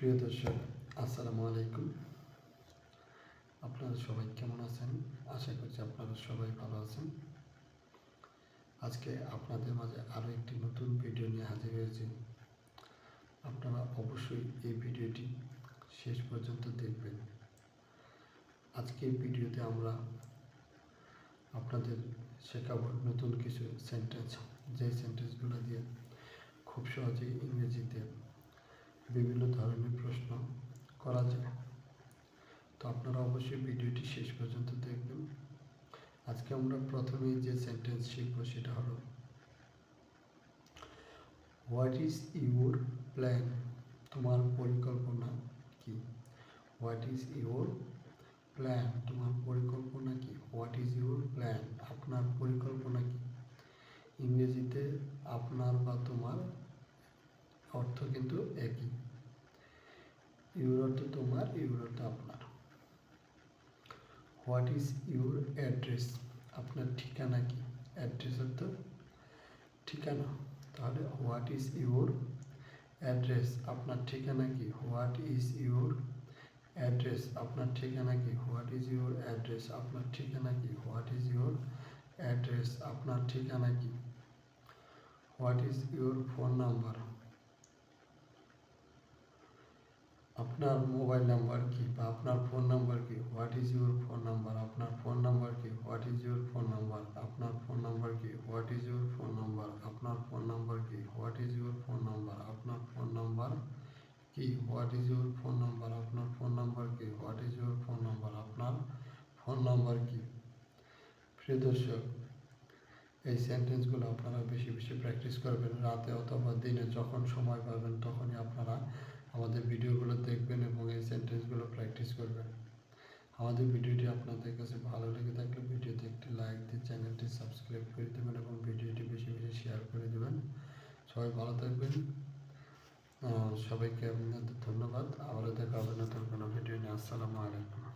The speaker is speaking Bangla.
প্রিয় দর্শক, আসসালামু আলাইকুম। আপনারা সবাই কেমন আছেন? আশা করছি আপনারা সবাই ভালো আছেন। আজকে আপনাদের মাঝে আরও একটি নতুন ভিডিও নিয়ে হাজির হয়েছি। আপনারা অবশ্যই এই ভিডিওটি শেষ পর্যন্ত দেখবেন। আজকে ভিডিওতে আমরা আপনাদের শেখাবো নতুন কিছু সেন্টেন্স যে সেন্টেন্সগুলো দিয়ে খুব সহজেই ইংরেজিতে বিভিন্ন ধরনের প্রশ্ন করা যায়। তো আপনারা অবশ্যই ভিডিওটি শেষ পর্যন্ত দেখবেন। আজকে আমরা প্রথমেই যে সেন্টেন্স শিখব সেটা হলো হোয়াট ইজ ইউর প্ল্যান তোমার পরিকল্পনা কি? হোয়াট ইজ ইউর প্ল্যান তোমার পরিকল্পনা কি? হোয়াট ইজ ইউর প্ল্যান আপনার পরিকল্পনা কি? ইংরেজিতে আপনার বা তোমার অর্থ কিন্তু একই। ইউর অর্থ তোমার ইউর অর্থ আপনার। হোয়াট ইজ ইউর অ্যাড্রেস আপনার ঠিকানা কি? অ্যাড্রেস অর্থ ঠিকানা। তাহলে হোয়াট ইজ ইউর অ্যাড্রেস আপনার ঠিকানা কি? হোয়াট ইজ ইউর অ্যাড্রেস আপনার ঠিকানা কি? হোয়াট ইজ ইউর অ্যাড্রেস আপনার ঠিকানা কি? হোয়াট ইজ ইউর অ্যাড্রেস আপনার ঠিকানা কি? What is your phone number আপনার মোবাইল নাম্বার কি বা আপনার ফোন নাম্বার কি? What is your phone number আপনার ফোন নাম্বার কি? What is your phone number আপনার ফোন নাম্বার কি? What is your phone number আপনার ফোন নাম্বার কি? What is your phone number আপনার ফোন নাম্বার কি? What is your phone number আপনার ফোন নাম্বার কি? What is your phone number আপনার ফোন নাম্বার কি? প্রিয় দর্শক, এই সেন্টেন্সগুলো আপনারা বেশি বেশি প্র্যাকটিস করবেন রাতে অথবা দিনে যখন সময় পাবেন তখনই আপনারা আমাদের ভিডিওগুলো দেখবেন এবং এই সেন্টেন্সগুলো প্র্যাকটিস করবেন। আমাদের ভিডিওটি আপনাদের কাছে ভালো লেগে থাকলে ভিডিওতে একটি লাইক দিয়ে চ্যানেলটি সাবস্ক্রাইব করে দেবেন এবং ভিডিওটি বেশি বেশি শেয়ার করে দেবেন। সবাই ভালো থাকবেন। সবাইকে আপনাদের ধন্যবাদ। আবারও দেখা হবে নতুন কোনো ভিডিও নিয়ে। আসসালামু আলাইকুম।